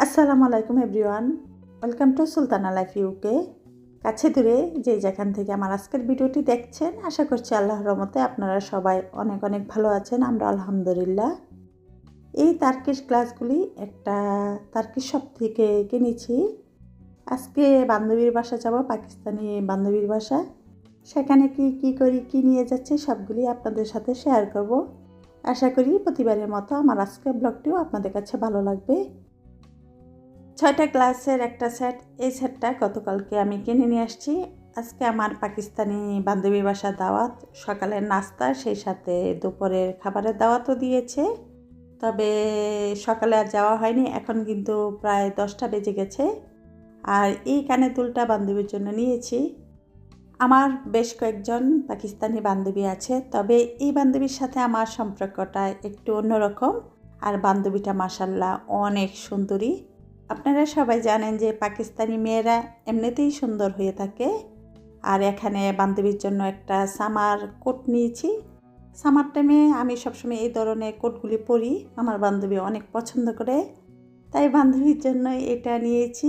আসসালামু আলাইকুম everyone. Welcome to Sultana life UK কাছে দূরে যে যেখান থেকে আমার আজকের ভিডিওটি দেখছেন, আশা করছি আল্লাহর রহমতে আপনারা সবাই অনেক অনেক ভালো আছেন, আমরা আলহামদুলিল্লাহ। এই তার্কিশ ক্লাসগুলি একটা তার্কিশ শপ থেকে কিনেছি। আজকে বান্ধবীর বাসা যাব, পাকিস্তানি বান্ধবীর বাসা সেখানে কি কি করি, কি নিয়ে যাচ্ছে, সবগুলি আপনাদের সাথে শেয়ার করব। আশা করি প্রতিবারের মতো আমার আজকের ব্লগটিও আপনাদের কাছে ভালো লাগবে। ছয়টা গ্লাসের একটা সেট, এই সেটটা গতকালকে আমি কিনে নিয়ে আসছি। আজকে আমার পাকিস্তানি বান্ধবী বাসা দাওয়াত। সকালের নাস্তা, সেই সাথে দুপুরের খাবারের দাওয়াতও দিয়েছে। তবে সকালে আর যাওয়া হয়নি, এখন কিন্তু প্রায় দশটা বেজে গেছে। আর এই কানে দুলটা বান্ধবীর জন্য নিয়েছি। আমার বেশ কয়েকজন পাকিস্তানি বান্ধবী আছে, তবে এই বান্ধবীর সাথে আমার সম্পর্কটা একটু অন্যরকম। আর বান্ধবীটা মাসাল্লাহ অনেক সুন্দরী। আপনারা সবাই জানেন যে পাকিস্তানি মেয়েরা এমনিতেই সুন্দর হয়ে থাকে। আর এখানে বান্ধবীর জন্য একটা সামার কোট নিয়েছি। সামার টাইমে আমি সবসময় এই ধরনের কোটগুলি পরি। আমার বান্ধবী অনেক পছন্দ করে। তাই বান্ধবীর জন্য এটা নিয়েছি।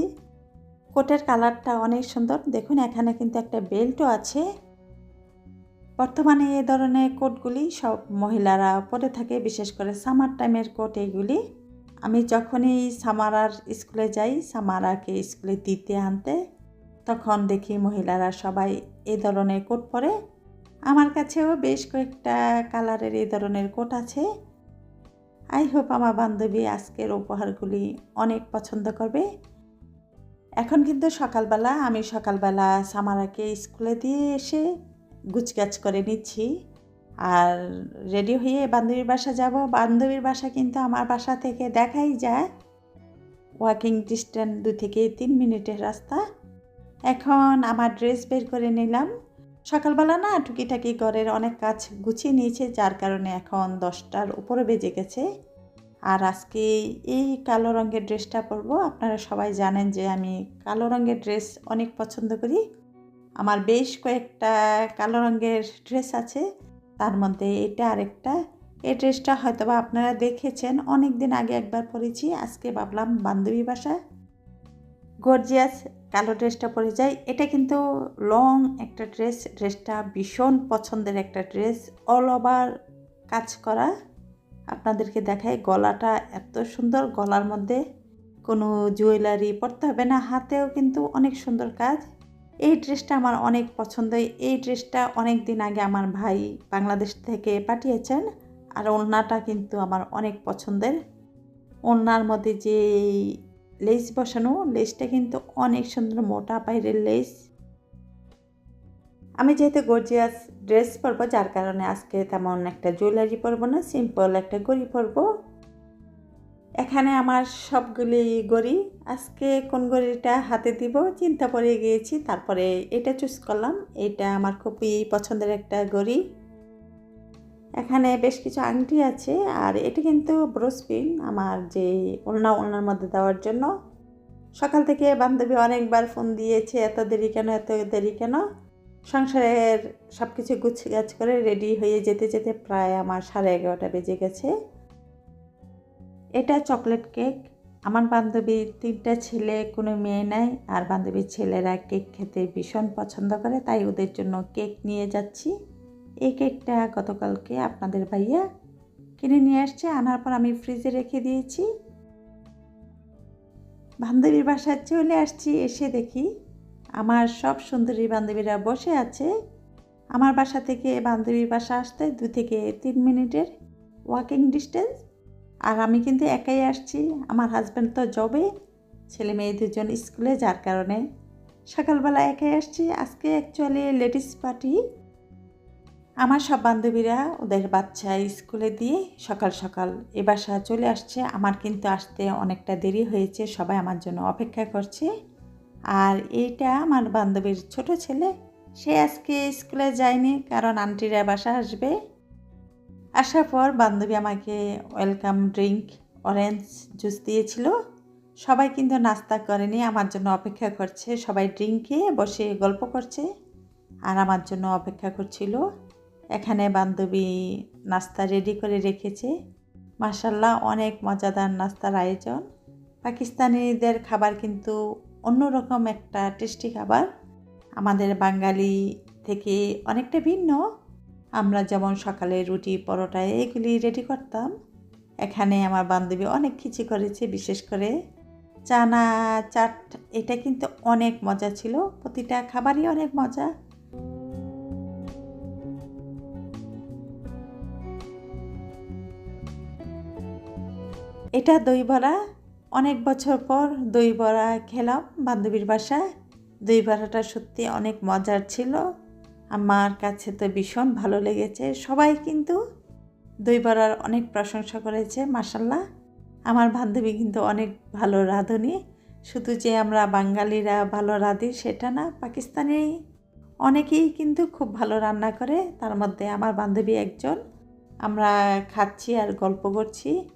কোটের কালারটা অনেক সুন্দর। দেখুন, এখানে কিন্তু একটা বেল্টও আছে। বর্তমানে এই ধরনের কোটগুলি সব মহিলারা পরে থাকে, বিশেষ করে সামার টাইমের কোট এইগুলি। আমি যখনই সামারার স্কুলে যাই, সামারাকে স্কুলে দিতে আনতে, তখন দেখি মহিলারা সবাই এ ধরনের কোট পরে। আমার কাছেও বেশ কয়েকটা কালারের এই ধরনের কোট আছে। আই হোপ আমার বান্ধবী আজকের উপহারগুলি অনেক পছন্দ করবে। এখন কিন্তু সকালবেলা, আমি সকালবেলা সামারাকে স্কুলে দিয়ে এসে গুছগাছ করে নিচ্ছি। আর রেডি হয়ে বান্ধবীর বাসা যাব। বান্ধবীর বাসা কিন্তু আমার বাসা থেকে দেখাই যায়। ওয়াকিং ডিস্ট্যান্স দু থেকে তিন মিনিটের রাস্তা। এখন আমার ড্রেস বের করে নিলাম। সকালবেলা না টুকিটাকি ঘরের অনেক কাজ গুছিয়ে নিয়েছে, যার কারণে এখন দশটার উপরে বেজে গেছে। আর আজকে এই কালো রঙের ড্রেসটা পরবো। আপনারা সবাই জানেন যে আমি কালো রঙের ড্রেস অনেক পছন্দ করি। আমার বেশ কয়েকটা কালো রঙের ড্রেস আছে। তার মধ্যে এটা আরেকটা। এই ড্রেসটা হয়তো বা আপনারা দেখেছেন অনেক দিন আগে একবার পরেছি, আজকে ভাবলাম বান্ধবী বাসা গর্জিয়াস কালো ড্রেসটা পরে যাই। এটা কিন্তু লং একটা ড্রেস, ড্রেসটা ভীষণ পছন্দের একটা ড্রেস অল ওভার কাজ করা। আপনাদেরকে দেখায় গলাটা এত সুন্দর, গলার মধ্যে কোনো জুয়েলারি পরতে হবে না, হাতেও কিন্তু অনেক সুন্দর কাজ। এই ড্রেসটা আমার অনেক পছন্দ এই ড্রেসটা অনেক দিন আগে আমার ভাই বাংলাদেশ থেকে পাঠিয়েছেন আর ওড়নাটা কিন্তু আমার অনেক পছন্দের। ওড়নার মধ্যে যে লেস বসানো লেসটা কিন্তু অনেক সুন্দর মোটা বাইরের লেস আমি যেহেতু গর্জিয়াস ড্রেস পরবো, যার কারণে আজকে তেমন একটা জুয়েলারি পরবো না সিম্পল একটা গড়ি পরবো। এখানে আমার সবগুলি গড়ি। আজকে কোন গড়িটা হাতে দিব? চিন্তা করে গিয়েছি, তারপরে এটা চুজ করলাম। এটা আমার খুবই পছন্দের একটা গড়ি। এখানে বেশ কিছু আংটি আছে, আর এটা কিন্তু ব্রোসপিন আমার যে ওলনা ওলনার মধ্যে দেওয়ার জন্য। সকাল থেকে বান্ধবী অনেকবার ফোন দিয়েছে, এত দেরি কেন, এত দেরি কেন? সংসারের সব কিছু গুছ গাছ করে রেডি হয়ে যেতে যেতে প্রায় আমার সাড়ে এগারোটা বেজে গেছে। এটা চকলেট কেক। আমার বান্ধবীর তিনটা ছেলে, কোনো মেয়ে নাই। আর বান্ধবীর ছেলেরা কেক খেতে ভীষণ পছন্দ করে, তাই ওদের জন্য কেক নিয়ে যাচ্ছি। এই কেকটা গতকালকে আপনাদের ভাইয়া কিনে নিয়ে আসছে, আনার পর আমি ফ্রিজে রেখে দিয়েছি। বান্ধবীর বাসায় চলে আসছি, এসে দেখি আমার সব সুন্দরী বান্ধবীরা বসে আছে। আমার বাসা থেকে বান্ধবীর বাসা আসতে দু থেকে তিন মিনিটের ওয়াকিং ডিস্টেন্স আর আমি কিন্তু একাই আসছি। আমার হাজব্যান্ড তো জবে ছেলে মেয়ে দুজন স্কুলে যার কারণে সকালবেলা একাই আসছি। আজকে অ্যাকচুয়ালি লেডিস পার্টি আমার সব বান্ধবীরা, ওদের বাচ্চা স্কুলে দিয়ে সকাল সকাল এ বাসা চলে আসছে। আমার কিন্তু আসতে অনেকটা দেরি হয়েছে, সবাই আমার জন্য অপেক্ষা করছে। আর এইটা আমার বান্ধবীর ছোট ছেলে, সে আজকে স্কুলে যায়নি কারণ আন্টিরা বাসা আসবে। আসার পর বান্ধবী আমাকে ওয়েলকাম ড্রিঙ্ক অরেঞ্জ জুস দিয়েছিল। সবাই কিন্তু নাস্তা করেনি, আমার জন্য অপেক্ষা করছে। সবাই ড্রিঙ্ক বসে গল্প করছে আর আমার জন্য অপেক্ষা করছিল। এখানে বান্ধবী নাস্তা রেডি করে রেখেছে। মাসাল্লাহ অনেক মজাদার নাস্তার আয়োজন। পাকিস্তানিদের খাবার কিন্তু অন্যরকম একটা টেস্টি খাবার। আমাদের বাঙালি থেকে অনেকটা ভিন্ন। আমরা যেমন সকালে রুটি, পরোটা এগুলি রেডি করতাম। এখানে আমার বান্ধবী অনেক কিছু করেছে, বিশেষ করে চানা, চাট, এটা কিন্তু অনেক মজা ছিল। প্রতিটা খাবারই অনেক মজা। এটা দই বড়া। অনেক বছর পর দই বড়া খেলাম বান্ধবীর বাসায়। দই বড়াটা সত্যি অনেক মজার ছিল। আমার কাছে তো ভীষণ ভালো লেগেছে। সবাই কিন্তু দই বড়ার অনেক প্রশংসা করেছে মাসাল্লাহ আমার বান্ধবী কিন্তু অনেক ভালো রাঁধুনি। শুধু যে আমরা বাঙালিরা ভালো রাঁধি সেটা না, পাকিস্তানি অনেকেই কিন্তু খুব ভালো রান্না করে। তার মধ্যে আমার বান্ধবী একজন। আমরা খাচ্ছি আর গল্প করছি।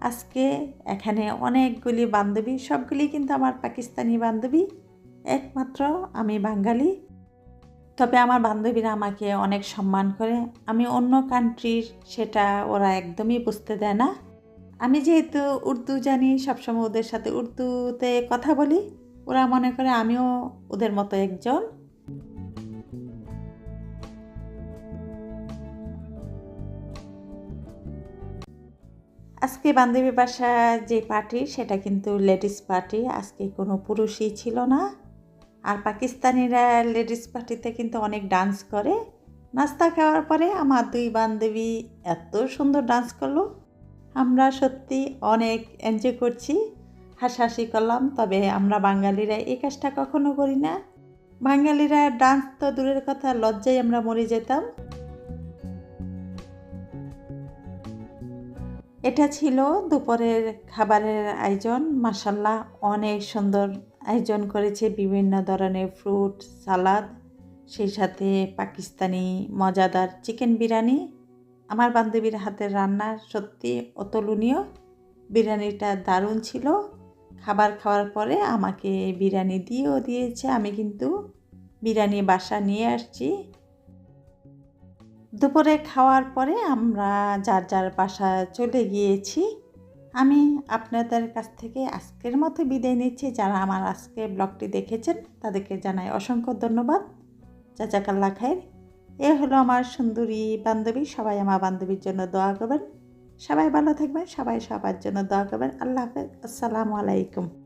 আজকে এখানে অনেকগুলি বান্ধবী, সবগুলি কিন্তু আমার পাকিস্তানি বান্ধবী। একমাত্র আমি বাঙালি। তবে আমার বান্ধবীরা আমাকে অনেক সম্মান করে। আমি অন্য কান্ট্রির সেটা ওরা একদমই বুঝতে দেয় না। আমি যেহেতু উর্দু জানি, সবসময় ওদের সাথে উর্দুতে কথা বলি। ওরা মনে করে আমিও ওদের মতো একজন। আজকে বান্ধবী বাসা যে পার্টি সেটা কিন্তু লেডিস পার্টি আজকে কোনো পুরুষই ছিল না। আর পাকিস্তানিরা লেডিস পার্টিতে কিন্তু অনেক ডান্স করে। নাস্তা খাওয়ার পরে আমার দুই বান্ধবী এত সুন্দর ডান্স করল। আমরা সত্যি অনেক এনজয় করছি, হাসাহাসি করলাম, তবে আমরা বাঙালিরা এই কাজটা কখনো করি না। বাঙালিরা ডান্স তো দূরের কথা, লজ্জায় আমরা মরে যেতাম। এটা ছিল দুপুরের খাবারের আয়োজন। মাসাল্লাহ অনেক সুন্দর আয়োজন করেছে বিভিন্ন ধরনের ফ্রুট, সালাদ, সেই সাথে পাকিস্তানি মজাদার চিকেন বিরিয়ানি। আমার বান্ধবীর হাতের রান্না সত্যি অতুলনীয়। বিরিয়ানিটা দারুণ ছিল। খাবার খাওয়ার পরে আমাকে বিরিয়ানি দিয়েও দিয়েছে। আমি কিন্তু বিরিয়ানি বাসা নিয়ে আসছি। দুপুরে খাওয়ার পরে আমরা যার যার বাসা চলে গিয়েছি। আমি আপনাদের কাছ থেকে আজকের মতো বিদায় নিচ্ছি। যারা আমার আজকে ব্লগটি দেখেছেন, তাদেরকে জানাই অসংখ্য ধন্যবাদ। চাচাকাল্লা খায়ের এ হলো আমার সুন্দরী বান্ধবী। সবাই আমার বান্ধবীর জন্য দোয়া করবেন। সবাই ভালো থাকবেন, সবাই সবার জন্য দোয়া করবেন। আল্লাহ হাফেজ। আসসালামু আলাইকুম।